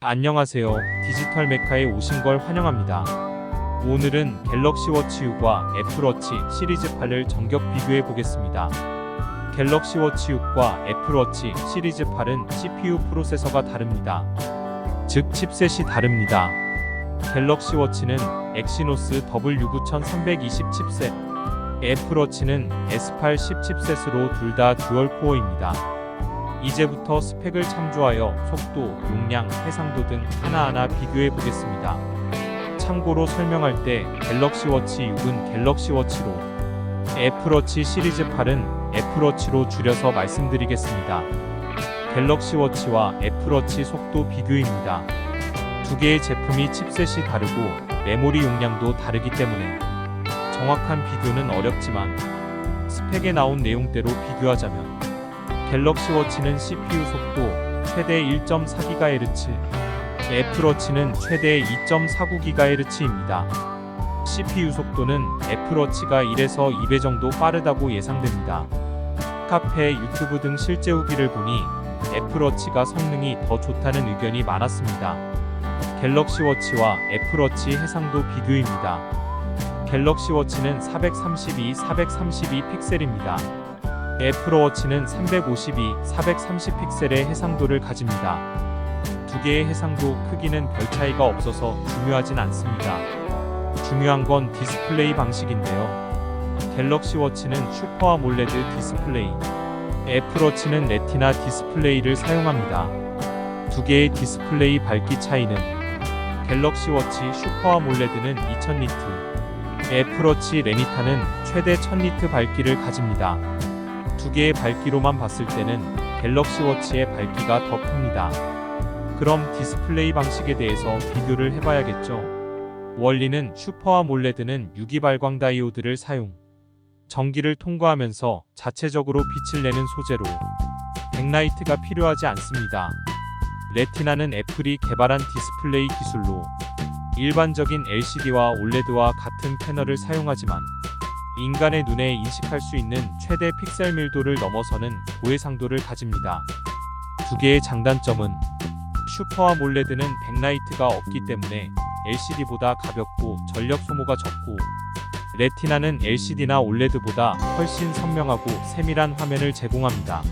안녕하세요. 디지털 메카에 오신 걸 환영합니다. 오늘은 갤럭시 워치 U과 애플워치 시리즈 8을 정격 비교해 보겠습니다. 갤럭시 워치 6과 애플워치 시리즈 8은 CPU 프로세서가 다릅니다. 즉 칩셋이 다릅니다. 갤럭시 워치는 엑시노스 W9320 칩셋, 애플워치는 S8 10 칩셋으로 둘 다 듀얼 코어입니다. 이제부터 스펙을 참조하여 속도, 용량, 해상도 등 하나하나 비교해 보겠습니다. 참고로 설명할 때 갤럭시 워치 6은 갤럭시 워치로, 애플워치 시리즈 8은 애플워치로 줄여서 말씀드리겠습니다. 갤럭시 워치와 애플워치 속도 비교입니다. 두 개의 제품이 칩셋이 다르고 메모리 용량도 다르기 때문에 정확한 비교는 어렵지만 스펙에 나온 내용대로 비교하자면 갤럭시 워치는 CPU 속도 최대 1.4GHz, 애플워치는 최대 2.49GHz입니다. CPU 속도는 애플워치가 1에서 2배 정도 빠르다고 예상됩니다. 카페, 유튜브 등 실제 후기를 보니 애플워치가 성능이 더 좋다는 의견이 많았습니다. 갤럭시 워치와 애플워치 해상도 비교입니다. 갤럭시 워치는 432, 432 픽셀입니다. 애플워치는 352, 430 픽셀의 해상도를 가집니다. 두 개의 해상도 크기는 별 차이가 없어서 중요하진 않습니다. 중요한 건 디스플레이 방식인데요. 갤럭시 워치는 슈퍼 아몰레드 디스플레이, 애플워치는 레티나 디스플레이를 사용합니다. 두 개의 디스플레이 밝기 차이는 갤럭시 워치 슈퍼 아몰레드는 2000니트, 애플워치 레니타는 최대 1000니트 밝기를 가집니다. 두 개의 밝기로만 봤을 때는 갤럭시 워치의 밝기가 더 큽니다. 그럼 디스플레이 방식에 대해서 비교를 해봐야겠죠. 원리는 슈퍼 아몰레드는 유기 발광 다이오드를 사용, 전기를 통과하면서 자체적으로 빛을 내는 소재로 백라이트가 필요하지 않습니다. 레티나는 애플이 개발한 디스플레이 기술로 일반적인 LCD와 OLED와 같은 패널을 사용하지만 인간의 눈에 인식할 수 있는 최대 픽셀 밀도를 넘어서는 고해상도를 가집니다. 두 개의 장단점은 슈퍼 아몰레드는 백라이트가 없기 때문에 LCD보다 가볍고 전력 소모가 적고 레티나는 LCD나 OLED보다 훨씬 선명하고 세밀한 화면을 제공합니다.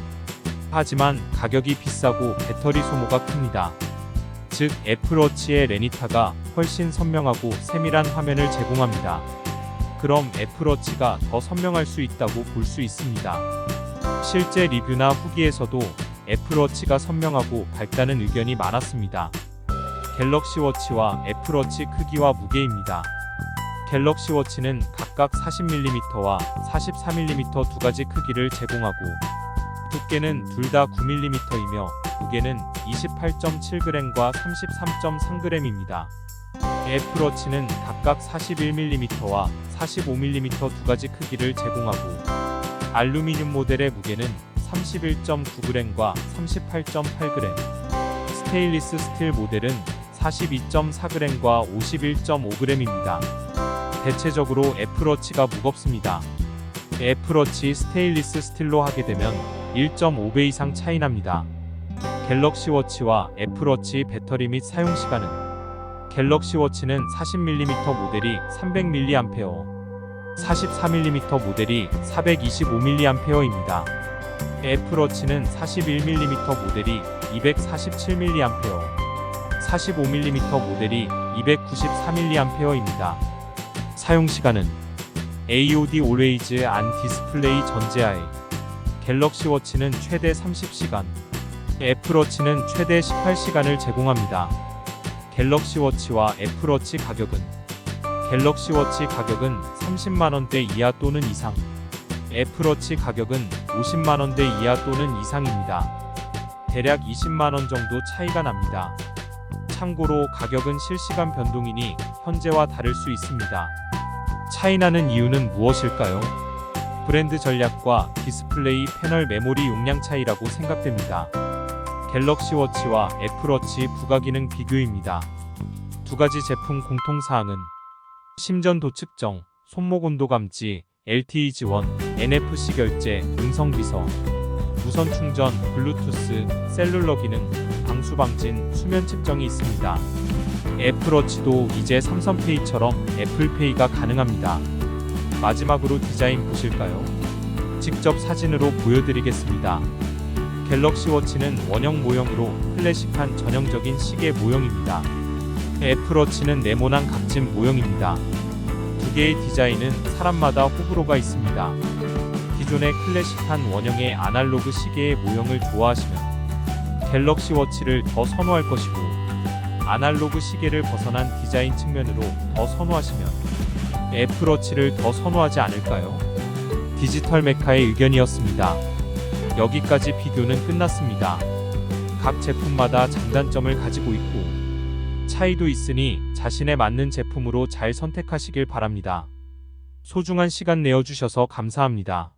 하지만 가격이 비싸고 배터리 소모가 큽니다. 즉 애플워치의 레니타가 훨씬 선명하고 세밀한 화면을 제공합니다. 그럼 애플워치가 더 선명할 수 있다고 볼 수 있습니다. 실제 리뷰나 후기에서도 애플워치가 선명하고 밝다는 의견이 많았습니다. 갤럭시 워치와 애플워치 크기와 무게입니다. 갤럭시 워치는 각각 40mm와 43mm 두 가지 크기를 제공하고 두께는 둘 다 9mm이며 무게는 28.7g과 33.3g입니다. 애플워치는 각각 41mm와 45mm 두 가지 크기를 제공하고 알루미늄 모델의 무게는 31.9g과 38.8g, 스테인리스 스틸 모델은 42.4g과 51.5g입니다. 대체적으로 애플워치가 무겁습니다. 애플워치 스테인리스 스틸로 하게 되면 1.5배 이상 차이 납니다. 갤럭시 워치와 애플워치 배터리 및 사용 시간은 갤럭시 워치는 40mm 모델이 300mAh, 44mm 모델이 425mAh입니다. 애플워치는 41mm 모델이 247mAh, 45mm 모델이 294mAh입니다. 사용 시간은 AOD Always on 디스플레이 전제하에 갤럭시 워치는 최대 30시간, 애플워치는 최대 18시간을 제공합니다. 갤럭시 워치와 애플워치 가격은 갤럭시 워치 가격은 30만원대 이하 또는 이상, 애플워치 가격은 50만원대 이하 또는 이상입니다. 대략 20만원 정도 차이가 납니다. 참고로 가격은 실시간 변동이니 현재와 다를 수 있습니다. 차이 나는 이유는 무엇일까요? 브랜드 전략과 디스플레이 패널 메모리 용량 차이라고 생각됩니다. 갤럭시 워치와 애플워치 부가 기능 비교입니다. 두 가지 제품 공통 사항은 심전도 측정, 손목 온도 감지, LTE 지원, NFC 결제, 음성 비서, 무선 충전, 블루투스, 셀룰러 기능, 방수 방진, 수면 측정이 있습니다. 애플워치도 이제 삼성페이처럼 애플페이가 가능합니다. 마지막으로 디자인 보실까요? 직접 사진으로 보여드리겠습니다. 갤럭시 워치는 원형 모형으로 클래식한 전형적인 시계 모형입니다. 애플워치는 네모난 각진 모형입니다. 두 개의 디자인은 사람마다 호불호가 있습니다. 기존의 클래식한 원형의 아날로그 시계의 모형을 좋아하시면 갤럭시 워치를 더 선호할 것이고 아날로그 시계를 벗어난 디자인 측면으로 더 선호하시면 애플워치를 더 선호하지 않을까요? 디지털 메카의 의견이었습니다. 여기까지 비교는 끝났습니다. 각 제품마다 장단점을 가지고 있고 차이도 있으니 자신에 맞는 제품으로 잘 선택하시길 바랍니다. 소중한 시간 내어주셔서 감사합니다.